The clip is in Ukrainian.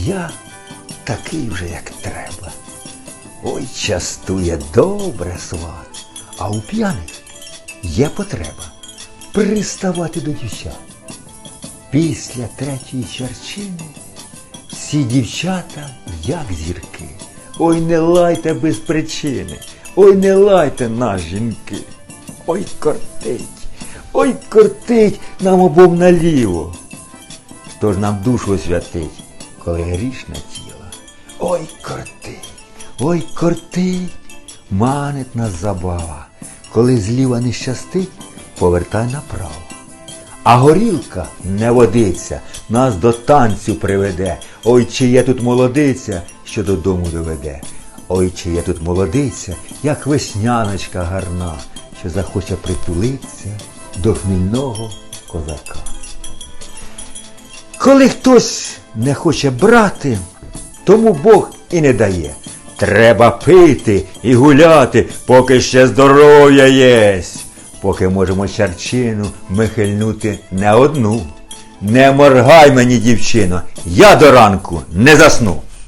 Я такий вже, як треба. Ой, частує добре сват, а у п'яних є потреба приставати до дівчат. Після третьої чарчини всі дівчата, як зірки. Ой, не лайте без причини, ой, не лайте нас, жінки. Ой, кортить, ой, кортить нам обом наліво. Хто ж нам душу освятить, коли грішне тіло? Ой, кортить, ой, кортить, манить забава. Коли зліва не щастить, повертай направо. А горілка не водиться, нас до танцю приведе. Ой, чи є тут молодиця, що додому доведе. Ой, чи є тут молодиця, як весняночка гарна, що захоче притулитися до хмільного козака. Коли хтось не хоче брати, тому Бог і не дає. Треба пити і гуляти, поки ще здоров'я єсть. Поки можемо чарчину михильнути не одну. Не моргай мені, дівчино, я до ранку не засну.